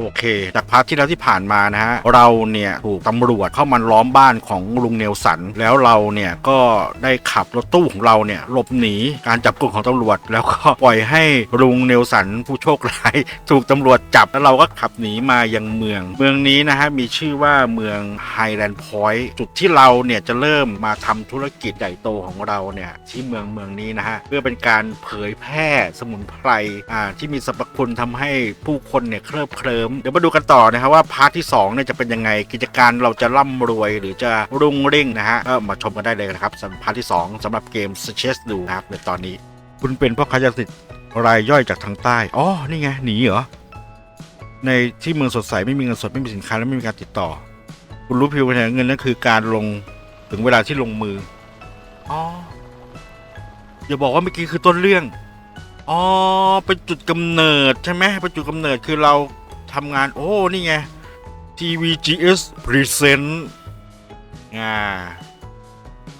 โอเค จากพาร์ทที่แล้วที่ผ่านมานะฮะเราเนี่ยถูกตำรวจเข้ามาล้อมบ้านของลุงเนลสัน แล้วเราเนี่ยก็ได้ขับรถตู้ของเราเนี่ยหลบหนีการจับกุมของตำรวจ แล้วก็ปล่อยให้ลุงเนลสันผู้โชคร้ายถูกตำรวจจับแล้วเราก็ขับหนีมายังเมือง เมืองนี้นะฮะมีชื่อว่าเมืองไฮแลนด์พอยต์จุดที่เราเนี่ยจะเริ่มมาทำธุรกิจใหญ่โตของเราเนี่ยที่เมืองเมืองนี้นะฮะเพื่อเป็นการเผยแพร่สมุนไพรอ่าที่มีสรรพคุณทำให้ผู้คนเนี่ยเคลิบเคลิ้มเดี๋ยวมาดูกันต่อนะครับว่าพาร์ทที่2เนี่ยจะเป็นยังไงกิจการเราจะร่ำรวยหรือจะรุ่งเร่งนะฮะก็มาชมกันได้เลยนะครับสำหรับพาร์ทที่ 2สำหรับเกม s c h e s ดูนะครับในตอนนี้ คุณเป็นพ่อค้ายาเสพติดรายย่อยจากทางใต้อ๋อนี่ไงหนีเหรอในที่เมืองสดใสไม่มีเงินสดไม่มีสินค้าและไม่มีการติดต่อ คุณรู้เพียงว่าเงินนั่นคือการลงถึงเวลาที่ลงมืออ๋ออย่าบอกว่าเมื่อกี้คือต้นเรื่องอ๋อเป็นจุดกำเนิดใช่ไหมเป็นจุดกำเนิดคือเรา ทำงานโอ้ นี่ไง TVGS Present อ่า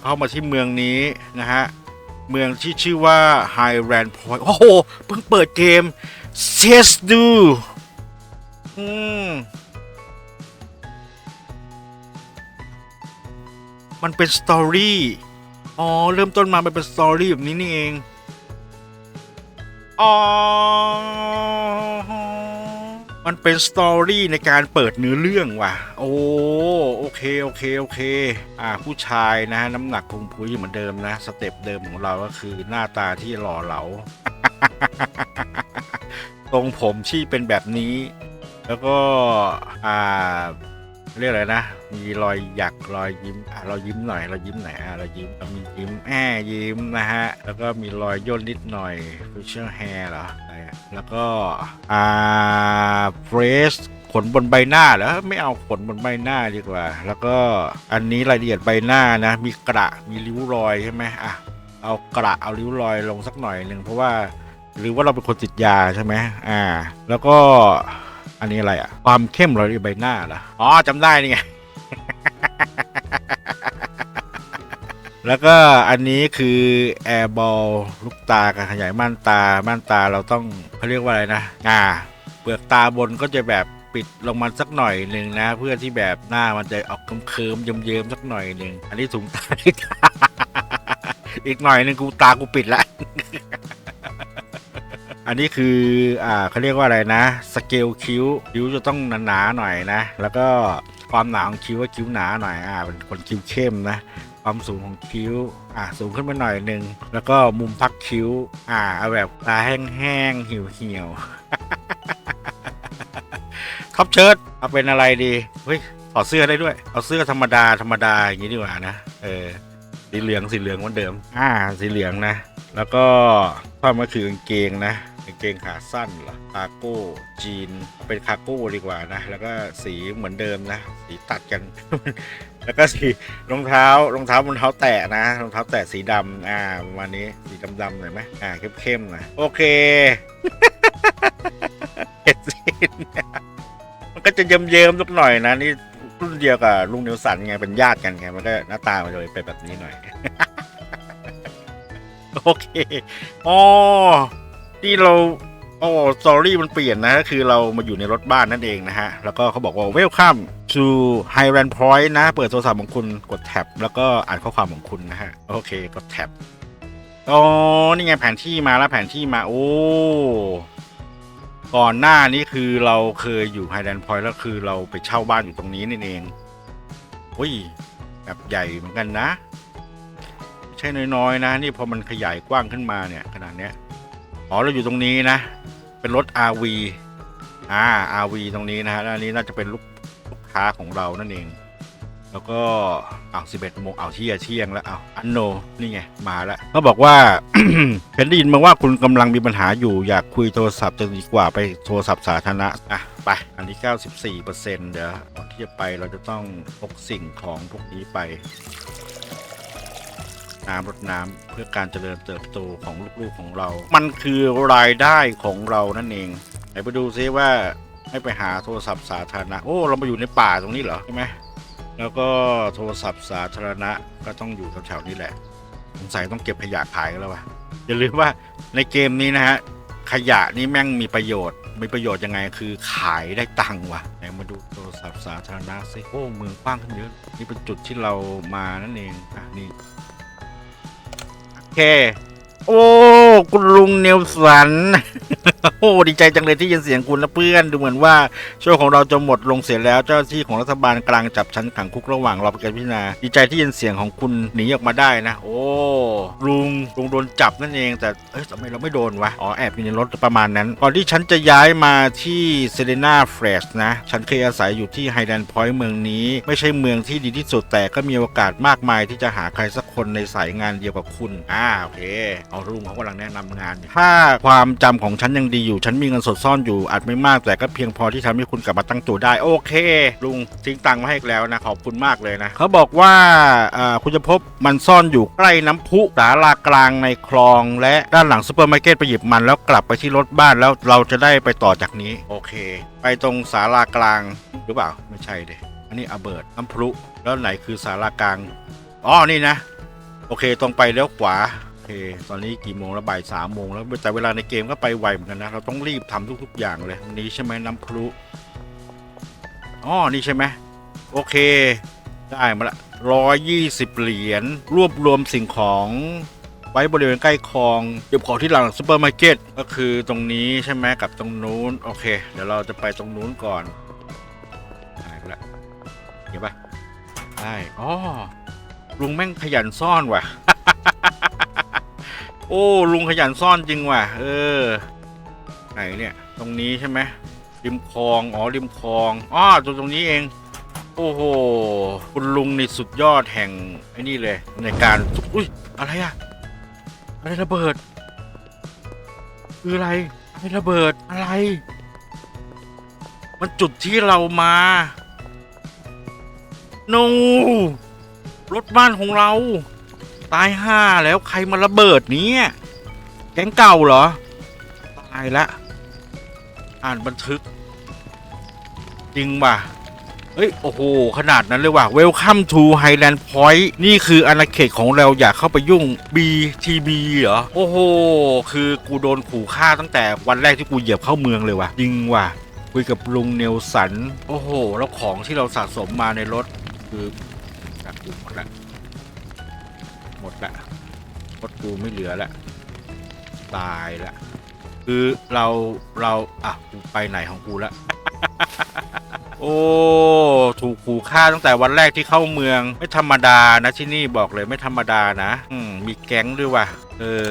เข้ามาที่เมืองนี้นะฮะ เมืองที่ชื่อว่า Highland Point โอ้โห เพิ่งเปิดเกม c e s ดูอืมมันเป็นสตอรี่ อ๋อ เริ่มต้นมามันเป็นสตอรี่แบบนี้นี่เอง อ๋อ มันเป็นสตอรี่ในการเปิดเนื้อเรื่องว่ะ โอ้โอเคโอเคโอเค อ่าผู้ชายนะ น้ำหนักพุงพุ้ยเหมือนเดิมนะ สเต็ปเดิมของเราก็คือหน้าตาที่หล่อเหลาตรงผมที่เป็นแบบนี้ แล้วก็อ่า เรียกอะไรนะ มีรอยหยักรอยยิ้มอะเรายิ้มหน่อยเรายิ้มหน่อยอะเรายิ้มมียิ้มแอบยิ้มนะฮะ แล้วก็มีรอยย่นนิดหน่อย facial hair เหรออะไรแล้วก็อ่า face ขนบนใบหน้าเหรอไม่เอาขนบนใบหน้าดีกว่า แล้วก็อันนี้รายละเอียดใบหน้านะ มีกระมีริ้วรอยใช่ไหมอะเอากระเอาริ้วรอยลงสักหน่อยหนึ่งเพราะว่า หรือว่าเราเป็นคนติดยาใช่ไหมอ่า แล้วก็ อันนี้อะไรอะ ความเข้มรอยใบหน้าเหรออ๋อจำได้นี่ไง แล้วก็อันนี้คือแอร์บอลลูกตาการขยายม่านตา ม่านตาเราต้องเขาเรียกว่าอะไรนะอ่าเปลือกตาบนก็จะแบบปิดลงมาสักหน่อยหนึ่งนะ เพื่อที่แบบหน้ามันจะออกเคิมๆเยิ้มๆสักหน่อยหนึ่งอันนี้ถุงตาอีกหน่อยหนึ่งกูตากูปิดละ อันนี้คืออ่าเขาเรียกว่าอะไรนะสเกลคิ้วคิ้วจะต้องหนาๆหน่อยนะ แล้วก็ความหนาของคิ้วว่าคิ้วหนาหน่อยอ่าเป็นคนคิ้วเข้มนะความสูงของคิ้วอ่าสูงขึ้นมาหน่อยหนึ่งแล้วก็มุมพักคิ้ว อ่าเอาแบบตาแห้งๆเหี่ยวๆท็อปเชิร์ตเอาเป็นอะไรดีเฮ้ยถอดเสื้อได้ด้วย เอาเสื้อธรรมดาธรรมดาอย่างนี้ดีกว่านะเออสีเหลืองสีเหลืองเหมือนเดิม อ่า สีเหลืองนะ แล้วก็ ผ้ามันคือกางเกงนะกางเกงขาสั้นเหรอคาโก้จีนเป็นคาโก้ดีกว่านะ แล้วก็สีเหมือนเดิมนะ สีตัดกัน แล้วก็สีรองเท้ารองเท้ารองเท้าแตะนะรองเท้าแตะสีดำอ่าประมาณนี้สีดำๆหน่อยไหมอ่าเข้มๆหน่อยโอเคเห็นสิมันก็จะเยิ้มๆสักหน่อยนะนี่รุ่นเดียวกับลุงเนลสันไงเป็นญาติกันไงมันก็หน้าตามันเลยเป็นแบบนี้หน่อย โอเคอ๋อที่เราโอ้สตอรี่มันเปลี่ยนนะคือเรามาอยู่ในรถบ้านนั่นเองนะฮะ แล้วก็เขาบอกว่า welcome to Highland Point นะ เปิดโทรศัพท์ของคุณกดแท็บ แล้วก็อ่านข้อความของคุณนะฮะ โอเค กดแท็บอ๋อนี่ไงแผนที่มาแล้วแผนที่มา โอ้ ก่อนหน้านี้คือเราเคยอยู่ Highland Point แล้วคือเราไปเช่าบ้านอยู่ตรงนี้นี่เองอุ้ยแบบใหญ่เหมือนกันนะ ใช่น้อยๆนะนี่พอมันขยายกว้างขึ้นมาเนี่ยขนาดเนี้ยอ๋อเราอยู่ตรงนี้นะ เป็นรถ RV อ่า RV ตรงนี้นะฮะอันนี้น่าจะเป็นลูกลูกค้าของเรานั่นเอง แล้วก็อา11โมงเอาเที่ยเที่ยงแล้วเอ้าอันโนนี่ไงมาแล้วเขาบอกว่าเห็นได้ยินมาว่าคุณกำลังมีปัญหาอยู่อยากคุยโทรศัพท์จะดีกว่าไปโทรศัพท์สาธารณะอะไปอันนี้ 94%เดี๋ยวก่อนที่จะไปเราจะต้องพกสิ่งของพวกนี้ไป น้ำรดน้ำเพื่อการเจริญเติบโตของลูกๆของเรา มันคือรายได้ของเรานั่นเองไหนไปดูซิว่าให้ไปหาโทรศัพท์สาธารณะ โอ้ เรามาอยู่ในป่าตรงนี้เหรอใช่ไหมแล้วก็โทรศัพท์สาธารณะก็ต้องอยู่แถวๆนี้แหละสงสัยต้องเก็บขยะขายกันแล้ววะอย่าลืมว่าในเกมนี้นะฮะขยะนี่แม่งมีประโยชน์ มีประโยชน์ยังไงคือขายได้ตังค์ว่ะไหนมาดูโทรศัพท์สาธารณะสิโอ้เมืองกว้างขึ้นเยอะ นี่เป็นจุดที่เรามานั่นเองอะนี่ โอเค โอ้ คุณลุงเนลสัน โอ้ ดีใจจังเลยที่ยินเสียงคุณและเพื่อน ดูเหมือนว่าช่วงของเราจะหมดลงเสียแล้ว เจ้าหน้าที่ของรัฐบาลกลางจับฉันขังคุกระหว่างรอการพิจารณา ดีใจที่ยินเสียงของคุณหนีออกมาได้นะ โอ้ ลุง ลุงโดนจับนั่นเอง แต่ เอ้ยทำไมเราไม่โดนวะ อ๋อ แอบอยู่ในรถประมาณนั้น ก่อนที่ฉันจะย้ายมาที่เซเลนาเฟรชนะ ฉันเคยอาศัยอยู่ที่ไฮแลนด์พอยต์เมืองนี้ ไม่ใช่เมืองที่ดีที่สุด แต่ก็มีโอกาสมากมายที่จะหาใครสักคนในสายงานเดียวกับคุณ อ่า โอเคเอาลุงเขากำลังแนะนำงานอยู่ถ้าความจำของฉันยังดีอยู่ ฉันมีเงินสดซ่อนอยู่อาจไม่มาก แต่ก็เพียงพอที่ทำให้คุณกลับมาตั้งตัวได้ โอเค ลุงทิ้งตังค์มาให้อีกแล้วนะ ขอบคุณมากเลยนะ เขาบอกว่าอ่าคุณจะพบมันซ่อนอยู่ใกล้น้ำพุสาลากลางในคลอง และด้านหลังซูเปอร์มาร์เก็ตไปหยิบมันแล้วกลับไปที่รถบ้านแล้วเราจะได้ไปต่อจากนี้ โอเค ไปตรงสาลากลางหรือเปล่าไม่ใช่เดอันนี้อเบิร์ดน้ำพลุแล้วไหนคือสาลากลางอ๋อนี่นะ โอเคตรงไปเลี้ยวขวาโอเค ตอนนี้กี่โมงแล้วบ่ายสามโมงแล้วแต่เวลาในเกมก็ไปไวเหมือนกันนะ เราต้องรีบทำทุก ๆ อย่างเลยอันนี้ใช่ไหมน้ำพลุอ๋อนี่ใช่ไหมโอเค ได้มาละร้อยยี่สิบเหรียญรวบรวมสิ่งของไว้บริเวณใกล้คลองเก็บของที่หลังซูเปอร์มาร์เก็ตก็คือตรงนี้ใช่ไหมกับตรงนู้น โอเค เดี๋ยวเราจะไปตรงนู้นก่อนได้ละเห็นปะได้อ๋อลุงแม่งขยันซ่อนว่ะ โอ้ลุงขยันซ่อนจริงว่ะ เออ ไหนเนี่ย ตรงนี้ใช่ไหมริมคลอง อ๋อริมคลองอ๋อตรงตรงนี้เอง โอ้โห คุณลุงนี่สุดยอดแห่งไอ้นี่เลย ในการ อุ้ย อะไรอะอะไรระเบิด คืออะไรอะไรระเบิดอะไร มันจุดที่เรามาโนรถบ้านของเรา ตายห้าแล้วใครมาระเบิดเนี้ยแก๊งเก่าเหรอ ตายละ อ่านบันทึก จริงป่ะเฮ้ย โอ้โห ขนาดนั้นเลยว่ะ Welcome to Highland Point นี่คืออาณาเขตของเราอยากเข้าไปยุ่ง BTB เหรอ โอ้โห คือกูโดนขู่ฆ่าตั้งแต่วันแรกที่กูเหยียบเข้าเมืองเลยว่ะ จริงว่ะ คุยกับลุงเนลสัน โอ้โห แล้วของที่เราสะสมมาในรถ คือจากกูหมดละ หมดละรถกูไม่เหลือละตายละคือเราเราอะกูไปไหนของกูละโอ้ถูกขู่ฆ่าตั้งแต่วันแรกที่เข้าเมืองไม่ธรรมดานะที่นี่บอกเลยไม่ธรรมดานะ อืมมีแก๊งด้วยว่ะเออ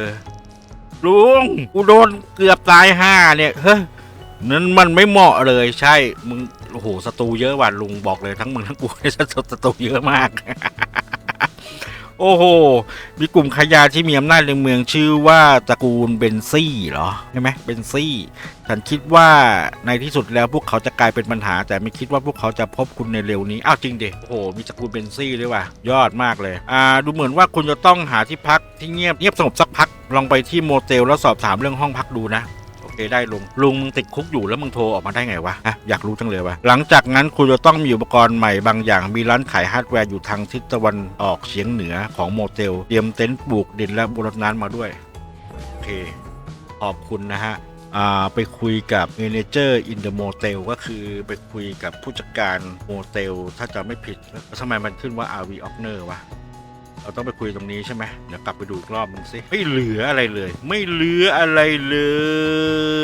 ลุงกูโดนเกือบตายห้าเนี่ยเฮ้ยนั้นมันไม่เหมาะเลยใช่มึงโอ้โหศัตรูเยอะว่ะลุงบอกเลยทั้งมึงทั้งกูเนี่ยศัตรูเยอะมาก โอ้โห มีกลุ่มขยะที่มีอำนาจในเมืองชื่อว่าตระกูลเบนซี่เหรอ ใช่ไหมเบนซี่ ฉันคิดว่าในที่สุดแล้วพวกเขาจะกลายเป็นปัญหา แต่ไม่คิดว่าพวกเขาจะพบคุณในเร็วนี้ อ้าวจริงดิโอ้โห มีตระกูลเบนซี่ด้วยว่ะ ยอดมากเลย อ่า ดูเหมือนว่าคุณจะต้องหาที่พักที่เงียบเงียบสงบสักพัก ลองไปที่โมเตลแล้วสอบถามเรื่องห้องพักดูนะ ได้ลุง ลุงมึงติดคุกอยู่แล้วมึงโทรออกมาได้ไงวะอะอยากรู้จังเลยวะหลังจากนั้นคุณจะต้องมีอุปกรณ์ใหม่บางอย่างมีร้านขายฮาร์ดแวร์อยู่ทางทิศตะวันออกเฉียงเหนือของโมเตลเตรียมเต็นท์ปลูกดินและบรดน้ำมาด้วยโอเคขอบคุณนะฮะไปคุยกับ Manager in the Motel ก็คือไปคุยกับผู้จัดการโมเตลถ้าจะไม่ผิดทำไมมันขึ้นว่า RV Owner วะ เราต้องไปคุยตรงนี้ใช่ไหมเดี๋ยวกลับไปดูอีกรอบมึงสิไม่เหลืออะไรเลย ไม่เหลืออะไรเล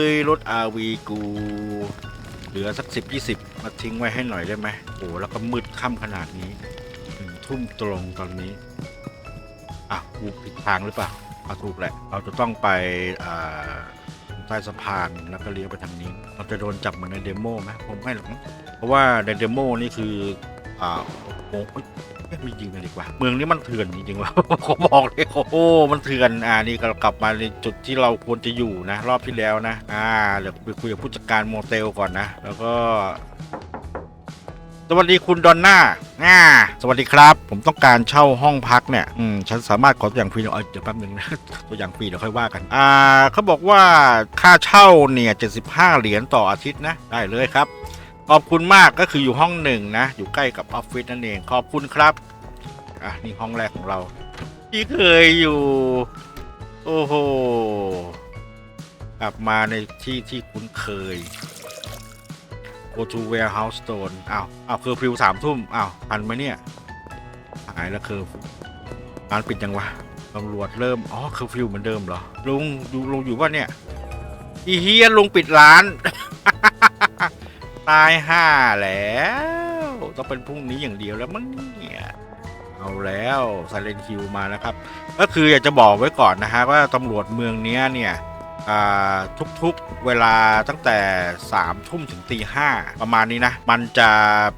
ย รถ RV กู เหลือสักสิบยี่สิบมาทิ้งไว้ให้หน่อยได้ไหมโอ้แล้วก็มืดค่ำขนาดนี้หนึ่งทุ่มตรงตอนนี้ อะ กูผิดทางหรือเปล่าอะถูกแหละ เราจะต้องไปอ่าใต้สะพานแล้วก็เลี้ยวไปทางนี้ เราจะโดนจับเหมือนในเดโมไหมผมไม่หรอกเพราะว่าในเดโมนี่คือ อ่าโอ้ยไม่ยิงกันดีกว่า เมืองนี้มันเถื่อนจริงๆว่ะขอบอกเลยโอ้ มันเถื่อนอ่านี่ก็กลับมาในจุดที่เราควรจะอยู่นะ รอบที่แล้วนะ อ่าเดี๋ยวไปคุยกับผู้จัดการโมเตลก่อนนะ แล้วก็สวัสดีคุณดอนน่าอ่า สวัสดีครับ ผมต้องการเช่าห้องพักเนี่ย อืม ฉันสามารถขอตัวอย่างฟรีเออเดี๋ยวแป๊บนึงนะ ตัวอย่างฟรีเดี๋ยวค่อยว่ากัน อ่าเขาบอกว่าค่าเช่าเนี่ย 75 เหรียญต่ออาทิตย์นะ ได้เลยครับ ขอบคุณมากก็คืออยู่ห้องหนึ่งนะ อยู่ใกล้กับออฟฟิศนั่นเองขอบคุณครับ อะนี่ห้องแรกของเรา ที่เคยอยู่ โอ้โหกลับมาในที่ที่คุ้นเคย go to warehouse stone อ้าวอ้าวเคอฟิวสามทุ่มอ้าวทันไหมเนี่ย หายแล้วเคอร้านปิดยังวะตำรวจเริ่ม อ๋อเคอฟิวเหมือนเดิมเหรอ ลุงลุงอยู่ป่ะเนี่ย อีเฮียลุงปิดร้าน ตายห้าแล้ว ต้องเป็นพรุ่งนี้อย่างเดียวแล้วมั้งเนี่ยเอาแล้วไซเลนคิวมาแล้วครับ ก็คืออยากจะบอกไว้ก่อนนะฮะว่าตำรวจเมืองเนี้ยเนี่ย ทุกๆเวลาตั้งแต่3ามทุ่มถึงตีห้าประมาณนี้นะ มันจะ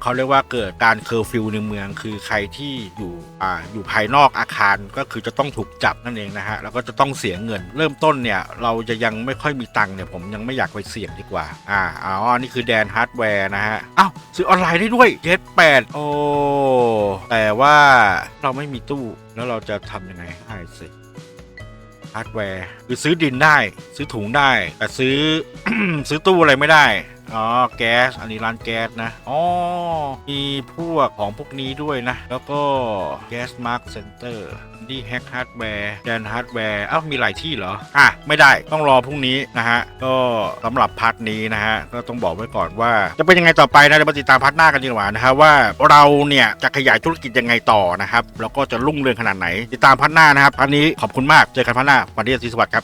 เขาเรียกว่าเกิดการเคอร์ฟิวในเมือง คือใครที่อยู่อ่าอยู่ภายนอกอาคารก็คือจะต้องถูกจับนั่นเองนะฮะ แล้วก็จะต้องเสียเงิน เริ่มต้นเนี่ย เราจะยังไม่ค่อยมีตังค์เนี่ย ผมยังไม่อยากไปเสี่ยงดีกว่า อ่าอ๋อนี่คือแดนฮาร์ดแวร์นะฮะอ้าวซื้อออนไลน์ได้ด้วยเจ็ดแปดโอ้แต่ว่าเราไม่มีตู้แล้วเราจะทำยังไงให้สิ ฮาร์ดแวร์ คือซื้อดินได้ ซื้อถุงได้ แต่ซื้อ ซื้อตู้อะไรไม่ได้ อ๋อแก๊สอันนี้ร้านแก๊สนะอ๋อมีพวกของพวกนี้ด้วยนะ แล้วก็แก๊สมาร์คเซ็นเตอร์ดีแฮกฮาร์ดแวร์แดนฮาร์ดแวร์อ้าวมีหลายที่เหรอ อะ ไม่ได้ต้องรอพรุ่งนี้นะฮะ ก็สำหรับพาร์ทนี้นะฮะ ก็ต้องบอกไว้ก่อนว่า จะเป็นยังไงต่อไปนะเดี๋ยวมาติดตามพาร์ทหน้ากันดีกว่านะฮะว่าเราเนี่ย จะขยายธุรกิจยังไงต่อนะครับ แล้วก็จะรุ่งเรืองขนาดไหน ติดตามพาร์ทหน้านะครับพาร์ทนี้ขอบคุณมากเจอกันพาร์ทหน้าวันนี้สวัสดีครับ